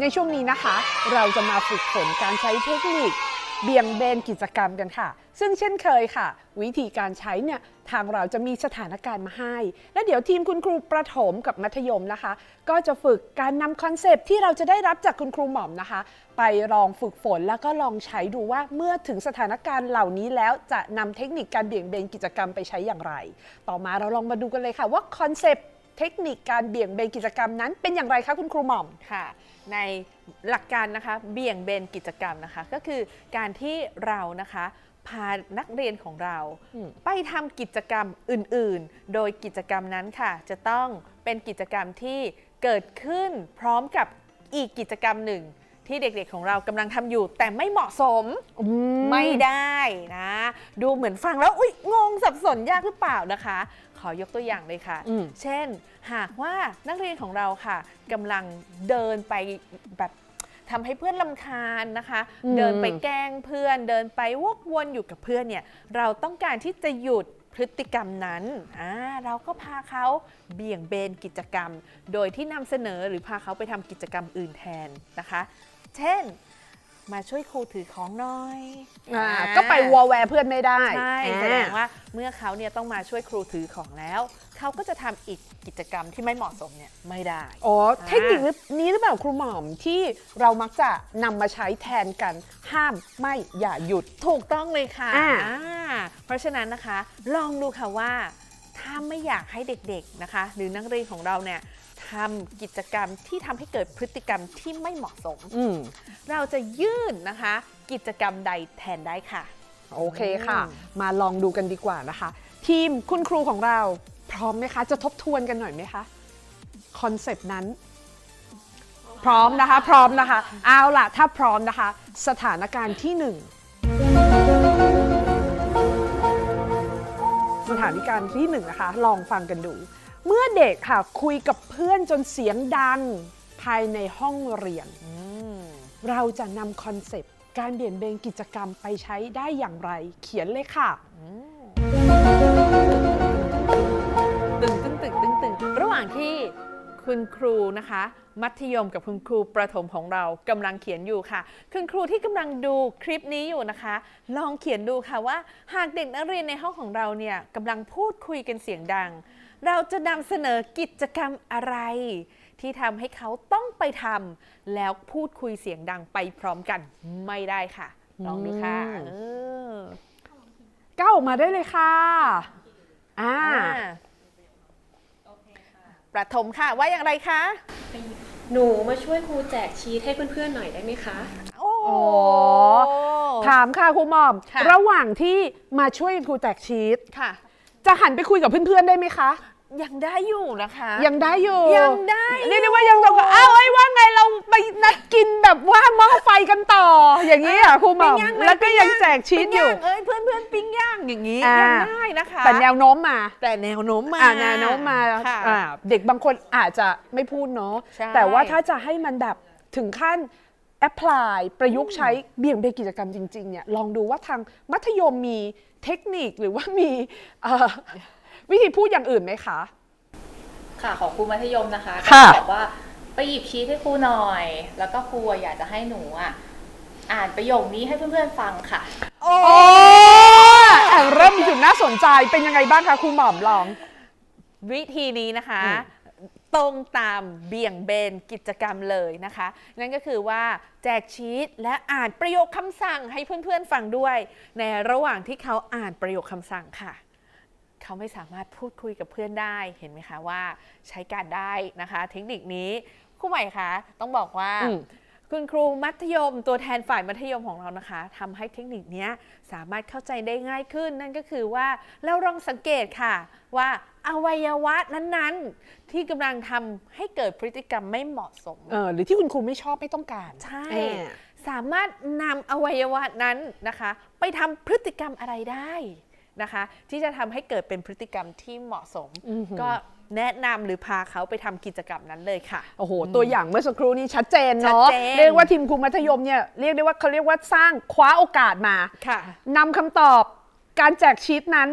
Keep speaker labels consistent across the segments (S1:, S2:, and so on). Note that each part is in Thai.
S1: ในช่วงนี้นะคะ เราจะมาฝึกฝนการใช้เทคนิค เบี่ยงเบนกิจกรรมกันค่ะ ซึ่งเช่นเคยค่ะ วิธีการใช้เนี่ยทางเราจะมีสถานการณ์มาให้ และเดี๋ยวทีมคุณครูประถมกับมัธยมนะคะ ก็จะฝึกการนำคอนเซปต์ที่เราจะได้รับจากคุณครูหม่อมนะคะ ไปลองฝึกฝนแล้วก็ลองใช้ดูว่าเมื่อถึงสถานการณ์เหล่านี้แล้วจะนำเทคนิคการเบี่ยงเบนกิจกรรมไปใช้อย่างไร ต่อมาเราลองมาดูกันเลยค่ะว่าคอนเซปต์เทคนิคการเบี่ยงเบนกิจกรรมนั้นเป็นอย่างไรคะคุณครูหม่อม
S2: ค่ะ ในหลักการนะคะเบี่ยงเบนกิจกรรมนะคะ ก็คือการที่เรานะคะพานักเรียนของเรา
S1: อืม
S2: ไปทำกิจกรรมอื่นๆ โดยกิจกรรมนั้นค่ะ จะต้องเป็นกิจกรรมที่เกิดขึ้นพร้อมกับอีกกิจกรรมหนึ่ง ที่เด็กๆของเรากำลังทำอยู่ แต่ไม่เหมาะสมไม่ได้นะ ดูเหมือนฟังแล้วอุ๊ยงงสับสนยากหรือเปล่านะคะ ขอยกตัวอย่างเลยค่ะ
S1: อืม
S2: เช่น หากว่านักเรียนของเราค่ะกำลังเดินไปแบบทำให้เพื่อนลำคาญนะคะ
S1: อืม
S2: เดินไปแกล้งเพื่อน เดินไปวกวนอยู่กับเพื่อนเนี่ย เราต้องการที่จะหยุดพฤติกรรมนั้นอ่าเราก็พาเขาเบี่ยงเบนกิจกรรม โดยที่นำเสนอหรือพาเขาไปทำกิจกรรมอื่นแทนนะคะ เช่น มาช่วยครูถือของหน่อย
S1: อ่า
S2: อ่า
S1: ก็ไปวอลแวร์เพื่อนไม่ได้
S2: ใช่
S1: อ่า
S2: แสดงว่าเมื่อเขาเนี่ยต้องมาช่วยครูถือของแล้ว เขาก็จะทำอีกกิจกรรมที่ไม่เหมาะสมเนี่ยไม่ได้
S1: อ๋อเทคนิคนี้หรือเปล่าครูหม่อมที่เรามักจะนำมาใช้แทนกันห้ามไม่อย่าหยุด
S2: ถูกต้องเลยค่ะ
S1: อ่า
S2: อ่าเพราะฉะนั้นนะคะ ลองดูค่ะว่าถ้าไม่อยากให้เด็กๆนะคะ หรือนักเรียนของเราเนี่ย ทำกิจกรรมที่ทำให้เกิดพฤติกรรมที่ไม่เหมาะสม
S1: อืม
S2: เราจะยื่นนะคะ กิจกรรมใดแทนได้ค่ะ
S1: โอเคค่ะ
S2: อืม
S1: มาลองดูกันดีกว่านะคะ ทีมคุณครูของเราพร้อมไหมคะ จะทบทวนกันหน่อยไหมคะคอนเซปต์นั้น พร้อมนะคะ พร้อมนะคะ เอาล่ะ ถ้าพร้อมนะคะ สถานการณ์ที่หนึ่งสถานการณ์ที่หนึ่งนะคะ ลองฟังกันดู เมื่อเด็กค่ะคุยกับเพื่อนจนเสียงดังภายในห้องเรียน
S2: อืม
S1: เราจะนำคอนเซปต์การเปลี่ยนเบนกิจกรรมไปใช้ได้อย่างไร เขียนเลยค่ะ
S2: ตึงตึงตึงตึงตึงระหว่างที่คุณครูนะคะ มัธยมกับคุณครูประถมของเรากำลังเขียนอยู่ค่ะ คุณครูที่กำลังดูคลิปนี้อยู่นะคะ ลองเขียนดูค่ะว่า หากเด็กนักเรียนในห้องของเราเนี่ยกำลังพูดคุยกันเสียงดัง เราจะนำเสนอกิจกรรมอะไร ที่ทำให้เขาต้องไปทำแล้วพูดคุยเสียงดังไปพร้อมกันไม่ได้ค่ะ ลองดูค่ะ
S1: อืม
S2: เออ
S1: ก้าวออกมาได้เลยค่ะอ่า
S2: อ่าประถมค่ะว่าอย่างไรคะ
S3: หนูมาช่วยครูแจกชีทให้เพื่อนๆหน่อยได้ไหมคะ
S2: โอ้
S1: โอ้ถามค่ะครูหมอม
S2: ค่ะ
S1: ระหว่างที่มาช่วยครูแจกชีต
S2: ค่ะ
S1: จะหันไปคุยกับเพื่อนๆได้ไหมคะ
S2: ยังได้อยู่นะคะ
S1: ยังได้อยู่
S2: ยังได้
S1: เรียกได้ว่ายังต้องอ้าวเอ้ยว่าไงเราไปนัดกินแบบว่าหม้อไฟกันต่อ อย่างนี้อะครูหมอม
S2: ปิ้งย่างไห
S1: แล้วก็ยังแจกชีต
S2: ปิ้ง
S1: อยู่า
S2: งเอ้ยเพื่อนเพื่อนๆปิ้งย่างอย่างนี้
S1: อ่ายั
S2: ยังได้นะคะ
S1: แต่แนวโน้มมา
S2: แต่แนวโน้มมา
S1: อ่าแนวโน้มมา
S2: ค่ะ
S1: อ่าเด็กบางคนอาจจะไม่พูดเนาะ
S2: ใช่
S1: แต่ว่าถ้าจะให้มันแบบถึงขั้นแอพพลายประยุกต์ใช้เบี่ยงเบนกิจกรรมจริงๆเนี่ยลองดูว่าทางมัธยมมี เทคนิคหรือว่ามีเอ่อวิธีพูดอย่างอื่นไหมคะ
S4: ค่ะของครูมัธยมนะคะ
S1: ค่ะ
S4: ก็บอกว่าไปหยิบชีทให้ครูหน่อย แล้วก็ครูอะอยากจะให้หนูอะอ่านประโยคนี้ให้เพื่อนๆฟังค่ะ
S1: โอ้แอบเริ่มมีจุดน่าสนใจเป็นยังไงบ้างคะครูหม่อมลอง
S2: วิธีนี้นะคะ
S1: อืม
S2: ตรงตามเบี่ยงเบนกิจกรรมเลยนะคะ นั่นก็คือว่าแจกชีตและอ่านประโยคคำสั่งให้เพื่อนๆฟังด้วย ในระหว่างที่เขาอ่านประโยคคำสั่งค่ะ เขาไม่สามารถพูดคุยกับเพื่อนได้เห็นไหมคะว่าใช้การได้นะคะ เทคนิคนี้ครูใหม่คะต้องบอกว่า คุณครูมัธยมตัวแทนฝ่ายมัธยมของเรานะคะทำให้เทคนิคเนี้ยสามารถเข้าใจได้ง่ายขึ้น นั่นก็คือว่าเราลองสังเกตค่ะ ว่าอวัยวะนั้นๆ ที่กำลังทำให้เกิดพฤติกรรมไม่เหมาะสม
S1: เออหรือที่คุณครูไม่ชอบไม่ต้องการ
S2: ใช่
S1: เออ
S2: สามารถนำอวัยวะนั้นนะคะ ไปทำพฤติกรรมอะไรได้นะคะ ที่จะทำให้เกิดเป็นพฤติกรรมที่เหมาะสม
S1: อือหือ
S2: ก็ แนะนำหรือพาเขาไปทำกิจกรรมนั้นเลยค่ะ
S1: โอ้โห ตัวอย่างเมื่อสักครู่นี้ชัดเจนเนาะ
S2: ชัดเจน
S1: เรียกว่าทีมครูมัธยมเนี่ยเรียกได้ว่าเขาเรียกว่าสร้างคว้าโอกาสมา
S2: ค่ะ
S1: นำคำตอบการแจกชีตนั้น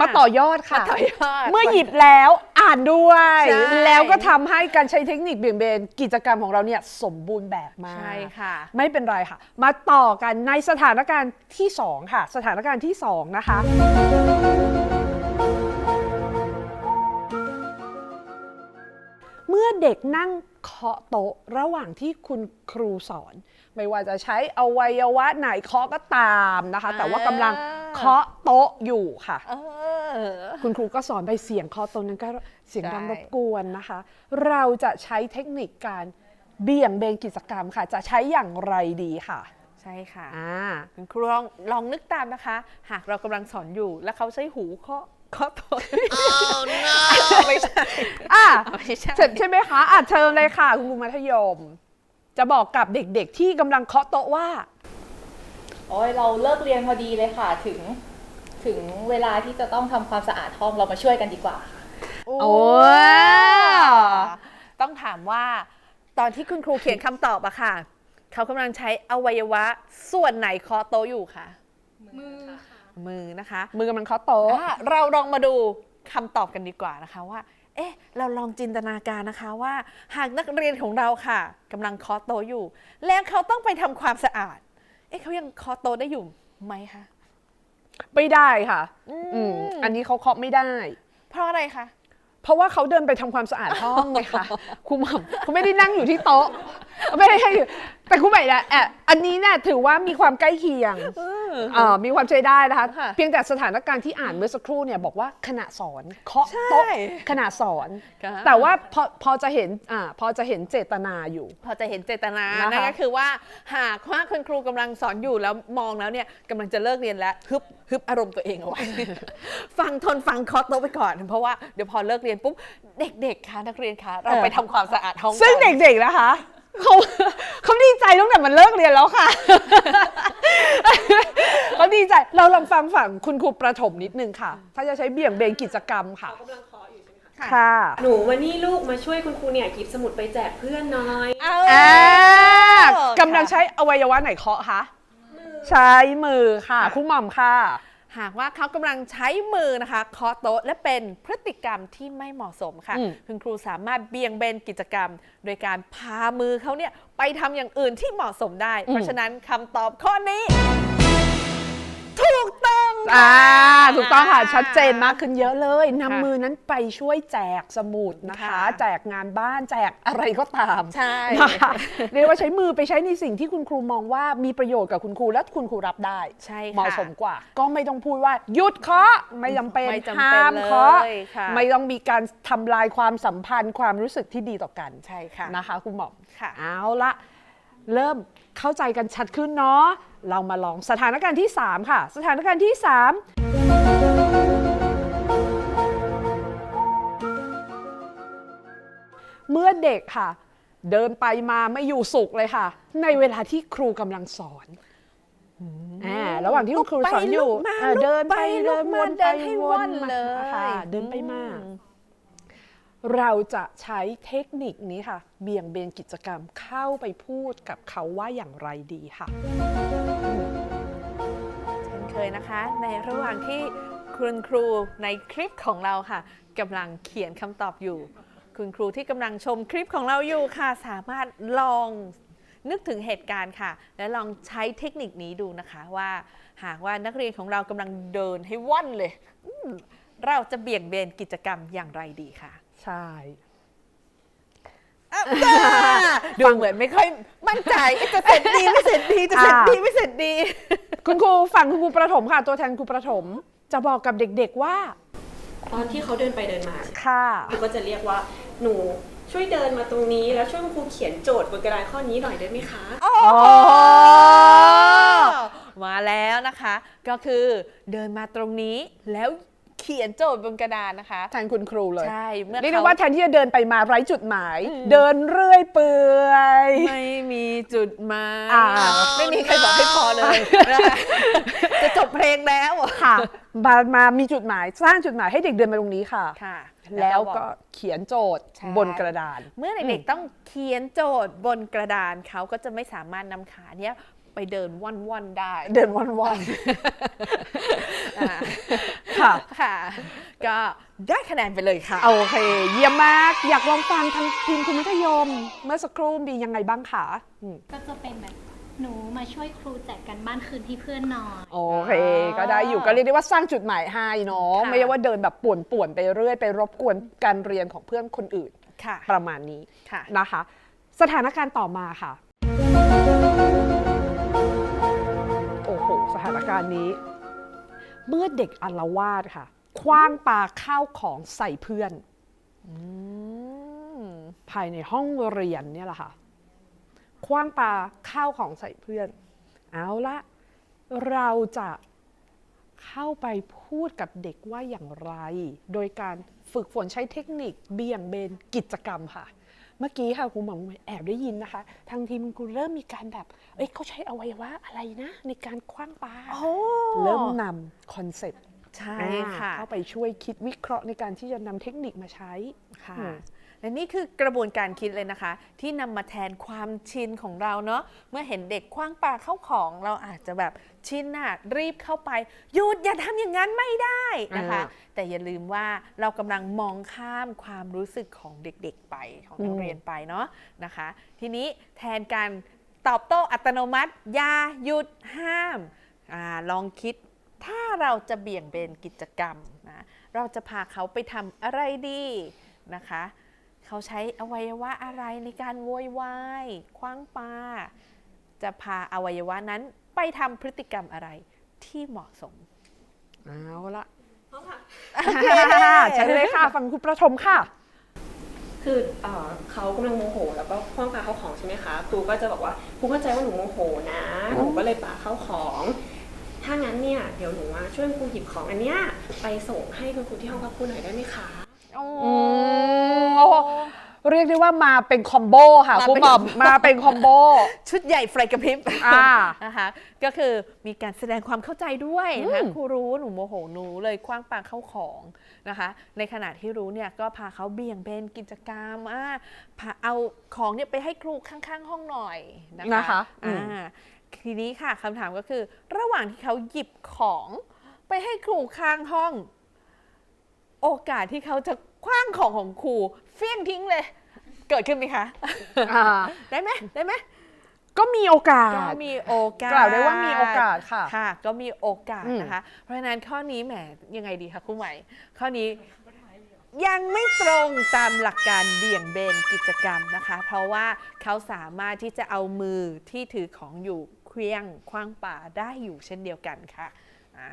S1: มาต่อยอดค่ะ
S2: มาต่อยอด
S1: เมื่อหยิบแล้วอ่านด้วย
S2: ใช่
S1: แล้วก็ทำให้การใช้เทคนิคเบี่ยงเบนกิจกรรมของเราเนี่ยสมบูรณ์แบบมาก
S2: ใช่ค่ะ
S1: ไม่เป็นไรค่ะ มาต่อกันในสถานการณ์ที่ 2 ค่ะ สถานการณ์ที่ 2 นะคะ มื่อเด็กนั่งเคาะโต๊ะระหว่างที่คุณครูสอน ไม่ว่าจะใช้อวัยวะไหนเคาะก็ตามนะคะ แต่ว่ากำลังเคาะโต๊ะอยู่ค่ะ
S2: เออ
S1: คุณครูก็สอนไปเสียงเคอตรงนั้นก็เสียงดัง
S2: ใช่
S1: รบกวนนะคะ เราจะใช้เทคนิคการเบี่ยงเบนกิจกรรมค่ะ จะใช้อย่างไรดีค่ะ
S2: ใช่ค่ะ
S1: อ่า
S2: คุณครูลองลองนึกตามนะคะ หากเรากำลังสอนอยู่ แล้วเขาใช้หูเคาะ เคาะตัวไม่ใช่
S1: อะ
S2: ไม่ใช่
S1: เสร็จใช่ไหมคะอะเชิญเลยค่ะ คุณครูมัธยม จะบอกกับเด็กๆที่กำลังเคาะโต๊ะว่า
S4: โอ้ยเราเลิกเรียนพอดีเลยค่ะ ถึงถึงเวลาที่จะต้องทำความสะอาดห้องเรามาช่วยกันดีกว่าค่ะ
S1: โอ้
S2: ต้องถามว่าตอนที่คุณครูเขียนคำตอบอะค่ะ เขากำลังใช้อวัยวะส่วนไหนเคาะโต๊ะอยู่คะ
S3: มือค่ะ
S2: มือนะคะ
S1: มือกำลังเคาะโต๊ะ
S2: อะเราลองมาดูคำตอบกันดีกว่านะคะว่า เอ๊ะ เราลองจินตนาการนะคะว่า หากนักเรียนของเราค่ะกำลังเคาะโต๊ะอยู่ แล้วเขาต้องไปทำความสะอาด เอ๊ะเขายังเคาะโต๊ะได้อยู่ไหมคะ
S1: ไม่ได้ค่ะ
S2: อืม
S1: อืมอันนี้เขาเคาะไม่ได้
S2: เพราะอะไรคะ
S1: เพราะว่าเขาเดินไปทำความสะอาดห้องไงคะ ครูหม่ำเขาไม่ได้นั่งอยู่ที่โต๊ะไม่ได้ให้อยู่แต่ครูใหม่นะแอบอันนี้เนี่ยถือว่ามีความใกล้เคียงเอ่อมีความใช้ได้นะคะ
S2: ค่ะ
S1: เพียงแต่สถานการณ์ที่อ่านเมื่อสักครู่เนี่ยบอกว่าขณะสอนเคาะ
S2: ใช่
S1: โต๊ะขณะสอน
S2: ค่ะ
S1: แต่ว่าพอพอจะเห็นอ่าพอจะเห็นเจตนาอยู่
S2: พอจะเห็นเจตนา
S1: นะคะ
S2: นั่นก็คือว่าหากว่าคุณครูกำลังสอนอยู่แล้วมองแล้วเนี่ยกำลังจะเลิกเรียนแล้วฮึบฮึบอารมณ์ตัวเองเอาไว้ ฟังทนฟังเคอโต๊ะไปก่อน เพราะว่าเดี๋ยวพอเลิกเรียนปุ๊บเด็กๆคะนักเรียนคะเราไปทำความสะอาดห้อง
S1: ซึ่ง
S2: กัน
S1: เด็กๆนะคะ เขาเขาดีใจตั้งแต่มันเลิกเรียนแล้วค่ะ เขาดีใจเราลองฟังฝั่งคุณครูประถมนิดนึงค่ะ ถ้าจะใช้เบี่ยงเบนกิจกรรมค่ะ
S3: เขากำลังเคาะอยู่ใช่ไหมคะ
S1: ค่ะ
S3: หนูวันนี้ลูกมาช่วยคุณครูเนี่ยหยิบสมุดไปแจกเพื่อนหน้อย
S2: เอา
S1: อ่า
S2: ค่ะ
S1: กำลังใช้อวัยวะไหนเคาะคะ ใช้มือค่ะ คุณหม่อมค่ะ
S2: หากว่าเขากำลังใช้มือนะคะเคาะโต๊ะและเป็นพฤติกรรมที่ไม่เหมาะสมค่ะ
S1: อืม
S2: คุณครูสามารถเบี่ยงเบนกิจกรรม โดยการพามือเขาเนี่ยไปทำอย่างอื่นที่เหมาะสมได้ เพราะฉะนั้นคำตอบข้อนี้ถูกต้ อง
S1: อ่า
S2: ค่ะ
S1: ถูกต้องค่ะ ชัดเจนมากขึ้นเยอะเลยนำ
S2: ค่ะ
S1: มือนั้นไปช่วยแจกสมุดนะคะ
S2: ค่ะ
S1: แจกงานบ้านแจกอะไรก็ตาม
S2: ใช่
S1: นะคะเรียกว่าใช้มือไปใช้ในสิ่งที่คุณครูมองว่ามีประโยชน์กับคุณครูและคุณครูรับได้
S2: ใช่ค่ะ
S1: เหมาะสมกว่า ก็ไม่ต้องพูดว่าหยุดเคาะไม่จำเป็น
S2: ไม่จำเป็น
S1: ห้ามเคาะ
S2: เลยค่ะ
S1: ไม่ต้องมีการทำลายความสัมพันธ์ความรู้สึกที่ดีต่อกัน
S2: ใช่ค่ะ
S1: นะคะคุณหมอม
S2: ค่ะ
S1: เอาละเริ่มเข้าใจกันชัดขึ้นเนาะ เรามาลองสถานการณ์ที่ 3 ค่ะ สถานการณ์ที่ 3 เมื่อเด็กค่ะ เดินไปมาไม่อยู่สุขเลยค่ะ ในเวลาที่ครูกำลังสอนอ่าระหว่างที่คุณครูสอนอยู่
S2: ลุกไปลุกมา
S1: อ่าเดินไป
S2: ลุ
S1: เดิ
S2: ก
S1: น
S2: มา
S1: วน
S2: เดิ
S1: ไป
S2: นให้
S1: ว
S2: ว่อน
S1: น
S2: เล
S1: มายค่ะเดินไปมา
S2: อื
S1: เราจะใช้เทคนิคนี้ค่ะ เบี่ยงเบนกิจกรรมเข้าไปพูดกับเขาว่าอย่างไรดีค่ะ
S2: เช่นเคยนะคะ ในระหว่างที่คุณครูในคลิปของเราค่ะกำลังเขียนคำตอบอยู่ คุณครูที่กำลังชมคลิปของเราอยู่ค่ะ สามารถลองนึกถึงเหตุการณ์ค่ะ และลองใช้เทคนิคนี้ดูนะคะว่า หากว่านักเรียนของเรากำลังเดินให้ว่อนเลย เราจะเบี่ยงเบนกิจกรรมอย่างไรดีค่ะ
S1: ใช่
S2: ดูเหมือนไม่ค่อยมั่นใจเอ๊ะจะเสร็จดีไม่เสร็จดีจะเสร็จดีไม่เสร็จดี
S1: คุณครูฝั่งคุณครูประถมค่ะ ตัวแทนครูประถม จะบอกกับเด็กๆว่า
S3: ตอนที่เขาเดินไปเดินมา
S1: ค่ะ
S3: ครูก็จะเรียกว่าหนูช่วยเดินมาตรงนี้แล้วช่วยคุณครูเขียนโจทย์บนกระดานข้อนี้หน่อยได้ไหมคะ
S1: อ๋อ
S2: มาแล้วนะคะ ก็คือเดินมาตรงนี้แล้ว เขียนโจทย์บนกระดานนะคะ
S1: แทนคุณครูเลย
S2: ใช่ เมื่อ
S1: เรียกได้
S2: เขา
S1: ว่าแทนที่จะเดินไปมาไร้จุดหมาย เดินเรื่อยเปื่อย
S2: ไม่มีจุดหมาย
S1: อ่า
S2: ไม่มีใครบอกให้พอเลยนะคะจะจบเพลงแล้ว
S1: ค่ะ มามามีจุดหมายสร้างจุดหมายให้เด็กเดินมาตรงนี้ค่ะ
S2: ค่ะ
S1: แล้ว
S2: บอก
S1: ก็เขียนโจทย์
S2: ใช่
S1: บนกระดาน
S2: เมื่อเด็กๆต้องเขียนโจทย์บนกระดานเขาก็จะไม่สามารถนำขาเนี้ยไปเดินว่อนๆได้
S1: เดินวันวัน
S2: อ่า
S1: ๆ ค่ะ
S2: ค่ะ ก็ได้คะแนนไปเลยค่ะ
S1: โอเค เยี่ยมมาก อยากลองฟังทางทีมคุณมัธยม เมื่อสักครู่มียังไงบ้างคะอืม
S5: ก็จะเป็นแบบหนูมาช่วยครูแจกกันบ้านคืนที่เพื่อนนอน
S1: โอเค ก็ได้อยู่ก็เรียกได้ว่าสร้างจุดหมายให้เนาะ
S2: ค่ะ
S1: ไม่ใช่ว่าเดินแบบป่วนๆไปเรื่อยไปรบกวนการเรียนของเพื่อนคนอื่น
S2: ค่ะ
S1: ประมาณนี้
S2: ค่ะ
S1: นะคะ สถานการณ์ต่อมาค่ะ โอ้โหสถานการณ์นี้ เมื่อเด็กอัลวาดค่ะ คว้างปาข้าวของใส่เพื่อน
S2: อืม
S1: ภายในห้องเรียนเนี่ยแหละค่ะ คว้างปาข้าวของใส่เพื่อน เอาละเราจะเข้าไปพูดกับเด็กว่าอย่างไร โดยการฝึกฝนใช้เทคนิคเบี่ยงเบนกิจกรรมค่ะ เมื่อกี้ค่ะครูหมอมแอบได้ยินนะคะ ทางทีมคุณเริ่มมีการแบบ เอ้ยเขาใช้อวัยวะอะไรนะ ในการคว้างปา
S2: โอ้
S1: เริ่มนำคอนเซ็ปต์
S2: ใช่
S1: อ่า
S2: ค่ะ
S1: เข้าไปช่วยคิดวิเคราะห์ในการที่จะนำเทคนิคมาใช้
S2: ค่ะ
S1: อืม
S2: และนี่คือกระบวนการคิดเลยนะคะ ที่นำมาแทนความชินของเราเนาะเมื่อเห็นเด็กคว้างปาเข้าของ เราอาจจะแบบชินน่ะรีบเข้าไปหยุดอย่าทำอย่างนั้นไม่ได้นะคะ
S1: อ่า
S2: แต่อย่าลืมว่าเรากำลังมองข้ามความรู้สึกของเด็กๆไปของนัก
S1: อืม
S2: เรียนไปเนาะนะคะ ทีนี้แทนการตอบโต้อัตโนมัติ อย่าหยุดห้ามอาลองคิดถ้าเราจะเบี่ยงเบนกิจกรรมนะเราจะพาเขาไปทำอะไรดีนะคะ เขาใช้อวัยวะอะไรในการโวยวายคว้างปาจะพาอวัยวะนั้นไปทำพฤติกรรมอะไรที่เหมาะสม
S1: เอาละ
S3: เพราะค่ะ
S1: ใช่เลยค่ะ ฟังคุณประชมค่ะ
S3: คือเอ่อเขากำลังโมโห แล้วก็คว้างปาเข้าของใช่ไหมคะครูก็จะบอกว่าครูเข้าใจว่าหนูโมโหนะหนูก็เลยปาเข้าของ ถ้างั้นเนี่ยเดี๋ยวหนูว่าช่วยครูหยิบของอันเนี้ยไปส่งให้คุณครูที่ห้องพักครูหน่อยได้ไหมคะ
S2: โอ้
S1: โอ้ เรียกได้ว่ามาเป็นคอมโบค่ะ
S2: มา
S1: ครู
S2: เป็น
S1: หม่อมมาเป็นคอมโบ
S2: ชุดใหญ่ไฟกระพริบ
S1: อ่า
S2: นะคะก็คือมีการแสดงความเข้าใจด้วยนะคะ
S1: อืม
S2: ครูรู้หนูโมโหหนูเลยคว้างปาเข้าของนะคะ ในขณะที่รู้เนี่ยก็พาเขาเบี่ยงเบนกิจกรรมอ่าพาเอาของเนี่ยไปให้ครูข้างๆ ห้องหน่อยนะคะ
S1: นะคะอืม
S2: อ่าทีนี้ค่ะคำถามก็คือ ระหว่างที่เขาหยิบของ ไปให้ครูข้างห้อง โอกาสที่เขาจะ คว้างของของครูเฟี้ยงทิ้งเลย เกิดขึ้นไหมคะ
S1: อ่า
S2: ได้ไหมได้ไหม
S1: ก็มีโอกา
S2: ก็
S1: ส
S2: มีโอกาส
S1: กล่าวได้ว่ามีโอกาสค่ะ
S2: ค่ะ ก็มีโอกาส
S1: อืม
S2: นะคะ เพราะฉะนั้นข้อนี้แหมยังไงดีคะครูใหม่ ข้อนี้ยังไม่ตรงตามหลักการเบี่ยงเบนกิจกรรมนะคะ เพราะว่าเขาสามารถที่จะเอามือที่ถือของอยู่เคลี้ยงคว้างป่าได้อยู่เช่นเดียวกันค่ะอ่า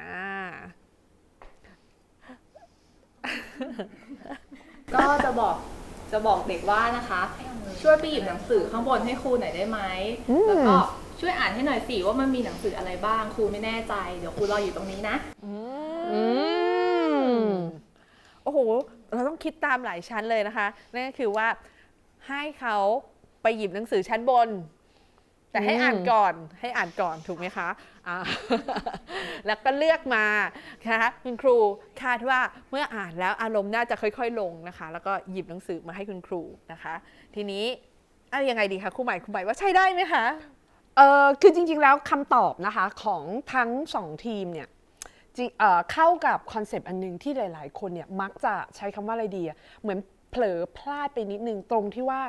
S4: ก็จะบอกจะบอกเด็กว่านะคะ ช่วยไปหยิบหนังสือข้างบนให้ครูหน่อยได้ไหม
S1: อืม
S4: แล้วก็ช่วยอ่านให้หน่อยสิว่ามันมีหนังสืออะไรบ้างครูไม่แน่ใจ เดี๋ยวครูรออยู่ตรงนี้นะ
S1: อืม
S2: โอ้โห เราต้องคิดตามหลายชั้นเลยนะคะ นั่นก็คือว่าให้เขาไปหยิบหนังสือชั้นบน แต่ให้
S1: อ่า
S2: นก่อนให้อ่านก่อนถูกไหมคะอ่าแล้วก็เลือกมานะคะคุณครูคาดว่าเมื่ออ่านแล้วอารมณ์น่าจะค่อยๆ ลงนะคะ แล้วก็หยิบหนังสือมาให้คุณครูนะคะ ทีนี้เอายังไงดีคะครูใหม่ครูใหม่ว่าใช้ได้ไหมคะ
S1: เออคือจริงๆแล้วคำตอบนะคะของทั้งสองทีมเนี่ยเข้ากับคอนเซปต์อันหนึงที่หลาย ๆ คนเนี่ยมักจะใช้คำว่าอะไรดีอะเหมือนเผลอพลาดไปนิดนึงตรงที่ว่า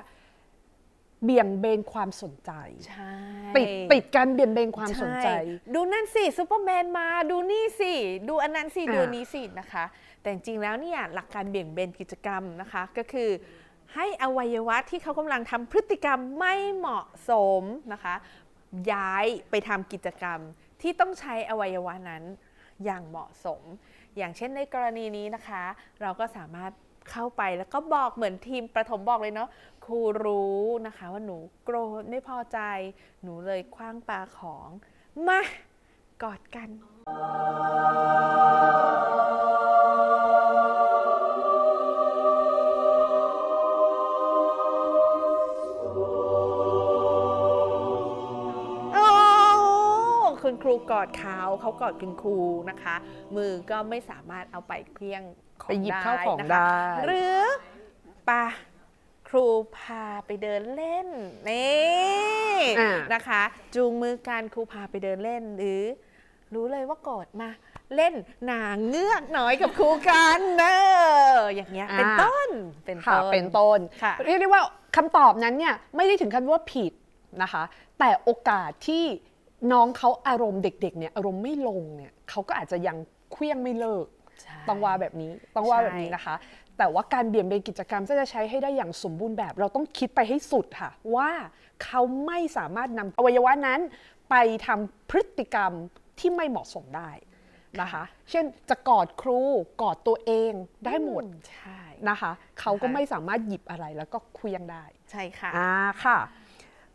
S1: เบี่ยงเบนความสนใจ
S2: ใช่
S1: ติดติดการเบี่ยงเบนความสนใจ
S2: ช่ดูนั่นสิซูเปอร์แมนมาดูนี่สิดูอันนั้นสิ
S1: อ่า
S2: ดูอันนี้สินะคะ แต่จริงๆแล้วเนี่ยหลักการเบี่ยงเบนกิจกรรมนะคะก็คือให้อวัยวะที่เขากำลังทำพฤติกรรมไม่เหมาะสมนะคะ ย้ายไปทำกิจกรรมที่ต้องใช้อวัยวะนั้นอย่างเหมาะสม อย่างเช่นในกรณีนี้นะคะ เราก็สามารถเข้าไปแล้วก็บอกเหมือนทีมประถมบอกเลยเนาะค รูรู้นะคะว่าหนูโกรธไม่พอใจ หนูเลยคว้างปาของ มากอดกัน โอ้คุณครูกอดเขาเขากอดคุณครูนะคะ มือก็ไม่สามารถเอาไปเคลี้ยงของ
S1: ไปหยิบข้าวของ
S2: นะคะ
S1: ได้
S2: หรือปะ ครูพาไปเดินเล่นนี่
S1: อ่า
S2: นะคะ จูงมือกันครูพาไปเดินเล่นหรือ รู้เลยว่าโกรธมา เล่นนางเงือกน้อยกับครูกันเนออย่างเงี้ย
S1: อ่า
S2: เป็นต้นเป็น
S1: ค่ะ
S2: ต้น
S1: เป็นต้น
S2: ค่ะ
S1: เรียกได้ว่าคำตอบนั้นเนี่ยไม่ได้ถึงขั้นว่าผิดนะคะ แต่โอกาสที่น้องเขาอารมณ์เด็กๆเนี่ยอารมณ์ไม่ลงเนี่ยเขาก็อาจจะยังเคลี้ยงไม่เลิก
S2: ใช่
S1: ต้องว่าแบบนี้ต้องว่า
S2: ใช่
S1: แบบนี้นะคะ แต่ว่าการเบี่ยงเบนกิจกรรมจะใช้ให้ได้อย่างสมบูรณ์แบบ เราต้องคิดไปให้สุดค่ะ ว่าเขาไม่สามารถนำอวัยวะนั้นไปทำพฤติกรรมที่ไม่เหมาะสมได้นะคะ เช่นจะกอดครูกอดตัวเองได้หมด
S2: ใช่
S1: นะคะ เขาก็
S2: นะคะ
S1: ไม่สามารถหยิบอะไรแล้วก็เคลียงได้
S2: ใช่ค่ะ
S1: อ่าค่ะ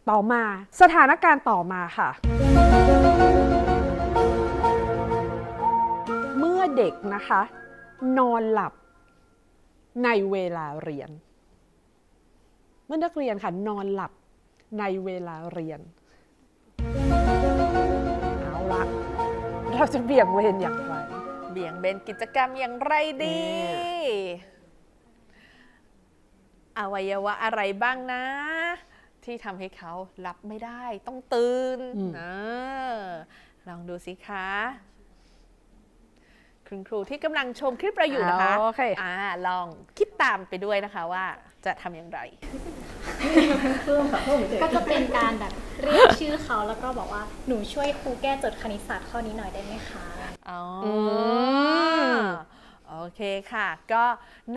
S1: ต่อมาสถานการณ์ต่อมาค่ะ เมื่อเด็กนะคะ นอนหลับ ในเวลาเรียน เมื่อนักเรียนค่ะนอนหลับในเวลาเรียน เอาละเราจะเบี่ยงเวรอย่างไร
S2: เบี่ยงเบนกิจกรรมอย่างไรดี อวัยวะอะไรบ้างนะ ที่ทำให้เขารับไม่ได้ต้องตื่น
S1: อืม
S2: เออลองดูสิคะ คุณครูที่กำลังชมคลิปเราอยู่นะคะ
S1: โอเค
S2: อ่าลองคิดตามไปด้วยนะคะว่าจะทำอย่างไร
S3: เพิ่มค่ะเพิ่มเฉย
S5: ก็จะเป็นการแบบเรียกชื่อเขาแล้วก็บอกว่าหนูช่วยครูแก้โจทย์คณิตศาสตร์ข้อนี้หน่อยได้ไหมคะ
S2: อ๋ออ
S1: ม
S2: โอเคค่ะ ก็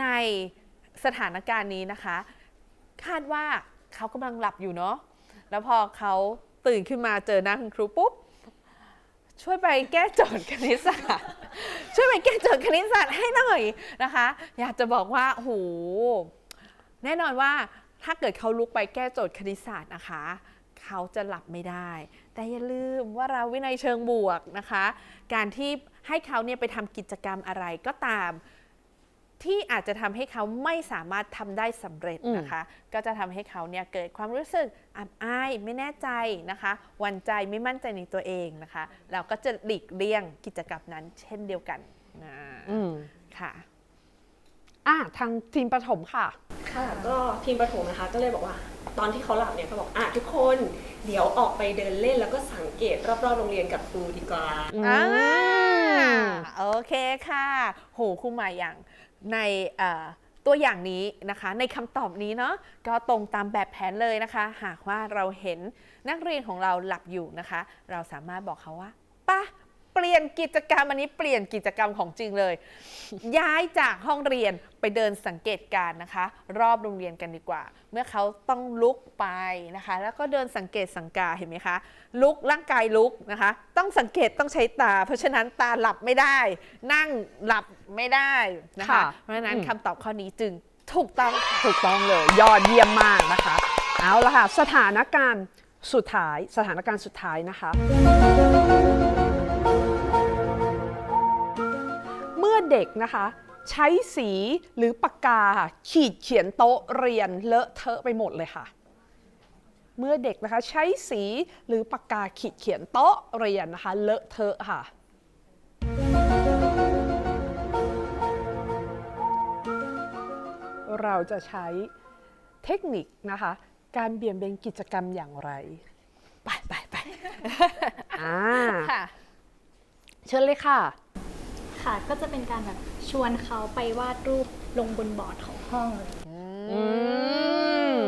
S2: ในสถานการณ์นี้นะคะ คาดว่าเขากำลังหลับอยู่เนาะแล้วพอเขาตื่นขึ้นมาเจอหน้าคุณครูปุ๊บ ช่วยไปแก้โจทย์คณิตศาสตร์ ช่วยไปแก้โจทย์คณิตศาสตร์ให้หน่อยนะคะ อยากจะบอกว่าโหแน่นอนว่าถ้าเกิดเขาลุกไปแก้โจทย์คณิตศาสตร์นะคะ เขาจะหลับไม่ได้ แต่อย่าลืมว่าเราวินัยเชิงบวกนะคะ การที่ให้เขาเนี่ยไปทำกิจกรรมอะไรก็ตาม ที่อาจจะทำให้เขาไม่สามารถทำได้สำเร็จนะคะ ก็จะทำให้เขาเนี่ยเกิดความรู้สึกอับอายไม่แน่ใจนะคะหวันใจไม่มั่นใจในตัวเองนะคะ เราก็จะหลีกเลี่ยงกิจกรรมนั้น เช่นเดียวกันนะ
S1: อืม
S2: ค่ะ
S1: อะทางทีมประถมค่ะ
S3: ค่ะ ก็ทีมประถมนะคะ ก็เลยบอกว่า ตอนที่เขาหลับเนี่ยก็บอกอะทุกคนเดี๋ยวออกไปเดินเล่นแล้วก็สังเกตรอบๆโรงเรียนกับครูดีกว่า
S2: อ่า
S1: อืม
S2: โอ เคค่ะ โหคุณหมายอย่างในตัวอย่างนี้นะคะ ในคำตอบนี้เนาะก็ตรงตามแบบแผนเลยนะคะ หากว่าเราเห็นนักเรียนของเราหลับอยู่นะคะ เราสามารถบอกเขาว่าป่ะ ลี่ยนกิจกรรมอันนี้เปลี่ยนกิจกรรมของจริงเลย ย้ายจากห้องเรียนไปเดินสังเกตการณ์นะคะ รอบโรงเรียนกันดีกว่า เมื่อเขาต้องลุกไปนะคะ แล้วก็เดินสังเกตสังกาเห็นไหมคะ ลุกร่างกายลุกนะคะ ต้องสังเกตต้องใช้ตา เพราะฉะนั้นตาหลับไม่ได้ นั่งหลับไม่ได้นะคะ
S1: ค่ะ
S2: เพราะฉะนั้น
S1: อืม
S2: คำตอบข้อนี้จึงถูกต้องค่ะ
S1: ถูกต้องเลย ยอดเยี่ยมมากนะคะ เอาละค่ะ สถานการณ์ สุดท้ายสถานการณ์สุดท้ายนะคะ เมื่อเด็กนะคะ ใช้สีหรือปากกาขีดเขียนโต๊ะเรียนเลอะเทอะไปหมดเลยค่ะ เมื่อเด็กนะคะใช้สีหรือปากกาขีดเขียนโต๊ะเรียนนะคะเลอะเทอะค่ะเราจะใช้เทคนิคนะคะ การเบี่ยงเบนกิจกรรมอย่างไร
S2: ไปไปไป
S1: อ่า
S2: ค่ะ
S1: เชิญเลยค่ะ
S5: ค่ะก็จะเป็นการแบบชวนเขาไปวาดรูปลงบนบอร์ดของห้องเลย
S1: อืม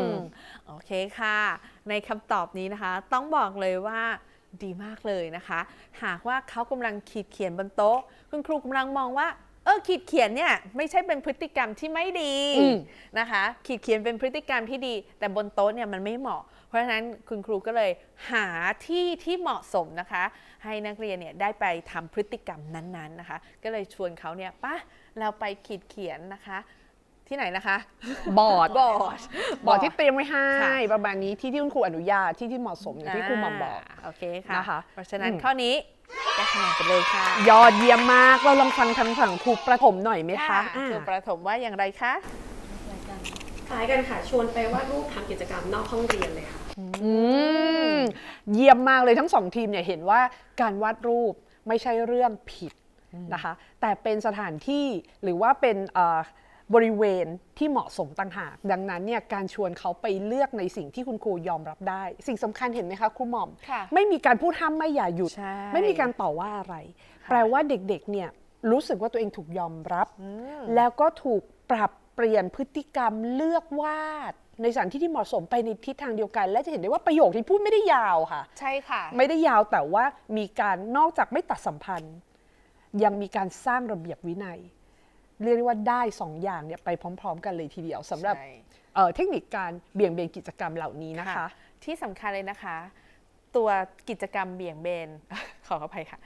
S2: โอเคค่ะ ในคำตอบนี้นะคะ ต้องบอกเลยว่าดีมากเลยนะคะ หากว่าเขากำลังขีดเขียนบนโต๊ะ คุณครูกำลังมองว่า เออขีดเขียนเนี่ยไม่ใช่เป็นพฤติกรรมที่ไม่ดี
S1: อืม
S2: นะคะ ขีดเขียนเป็นพฤติกรรมที่ดี แต่บนโต๊ะเนี่ยมันไม่เหมาะ เพราะฉะนั้นคุณครูก็เลยหาที่ที่เหมาะสมนะคะ ให้นักเรียนเนี่ยได้ไปทำพฤติกรรมนั้นๆนะคะ ก็เลยชวนเขาเนี่ยป่ะเราไปขีดเขียนนะคะ ที่ไหนนะคะ
S1: บอร์ด
S2: บอร์ด
S1: บอร์ดที่เตรียมไว้ให้
S2: ค่ะ
S1: ประมาณนี้ที่ที่คุณครูอนุญาตที่ที่เหมาะสมอย่างที่ครูหมาบอก
S2: โอเคค่ะ
S1: นะคะ
S2: เพราะฉะนั้น
S1: อืม
S2: ข้อนี้ได้คะแนนไปเลยค่ะ
S1: ยอดเยี่ยมมากเราลองฟังคำสั่งครูประถมหน่อยไหมคะอ่า
S2: ครูประถมว่าอย่างไรคะ
S3: คล้ายกันค่ะ ชวนไปวาดรูปทำกิจกรรมนอกห้องเรียนเลยค่ะ
S1: อืมเยี่ยมมากเลยทั้งสองทีมเนี่ยเห็นว่าการวาดรูปไม่ใช่เรื่องผิดนะคะ แต่เป็นสถานที่หรือว่าเป็นเอ่อ บริเวณที่เหมาะสมต่างหาก ดังนั้นเนี่ยการชวนเขาไปเลือกในสิ่งที่คุณครูยอมรับได้ สิ่งสำคัญเห็นไหมคะครูหม่อม
S2: ค่ะ
S1: ไม่มีการพูดห้ามไม่อย่าหยุด
S2: ใช่
S1: ไม่มีการต่อว่าอะไร
S2: ค่ะ
S1: แปลว่าเด็กๆเนี่ยรู้สึกว่าตัวเองถูกยอมรับ
S2: อืม
S1: แล้วก็ถูกปรับเปลี่ยนพฤติกรรมเลือกวาดในสถานที่ที่เหมาะสมไปในทิศทางเดียวกัน และจะเห็นได้ว่าประโยคที่พูดไม่ได้ยาวค่ะ
S2: ใช่ค่ะ
S1: ไม่ได้ยาวแต่ว่ามีการนอกจากไม่ตัดสัมพันธ์ ยังมีการสร้างระเบียบวินัย เรียกได้ว่าได้สองอย่างเนี่ยไปพร้อม ๆ กันเลยทีเดียวสำหรับ
S2: ใช่
S1: เอ่อเทคนิคการเบี่ยงเบนกิจกรรมเหล่านี้นะคะ
S2: ที่สำคัญเลยนะคะ ตัวกิจกรรมเบี่ยงเบน ขออภัยค่ะ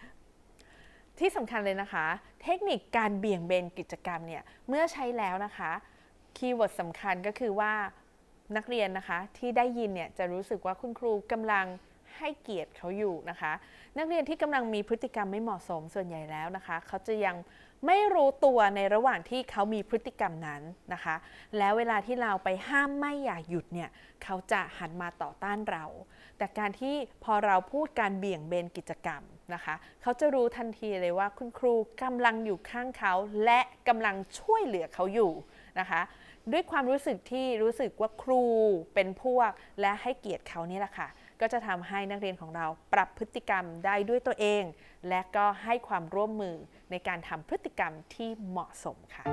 S2: ที่สำคัญเลยนะคะ เทคนิคการเบี่ยงเบนกิจกรรมเนี่ยเมื่อใช้แล้วนะคะคีย์เวิร์ดสำคัญก็คือว่านักเรียนนะคะที่ได้ยินเนี่ยจะรู้สึกว่าคุณครูกำลังให้เกียรติเขาอยู่นะคะ นักเรียนที่กำลังมีพฤติกรรมไม่เหมาะสมส่วนใหญ่แล้วนะคะ เขาจะยัง ไม่รู้ตัวในระหว่างที่เขามีพฤติกรรมนั้นนะคะ แล้วเวลาที่เราไปห้ามไม่อย่าหยุดเนี่ยเขาจะหันมาต่อต้านเรา แต่การที่พอเราพูดการเบี่ยงเบนกิจกรรมนะคะเขาจะรู้ทันทีเลยว่าคุณครูกำลังอยู่ข้างเขา และกำลังช่วยเหลือเขาอยู่นะคะด้วยความรู้สึกที่รู้สึกว่าครูเป็นพวกและให้เกียรติเขานี่แหละค่ะ ก็จะทำให้นักเรียนของเราปรับพฤติกรรมได้ด้วยตัวเอง และก็ให้ความร่วมมือในการทำพฤติกรรมที่เหมาะสมค่ะ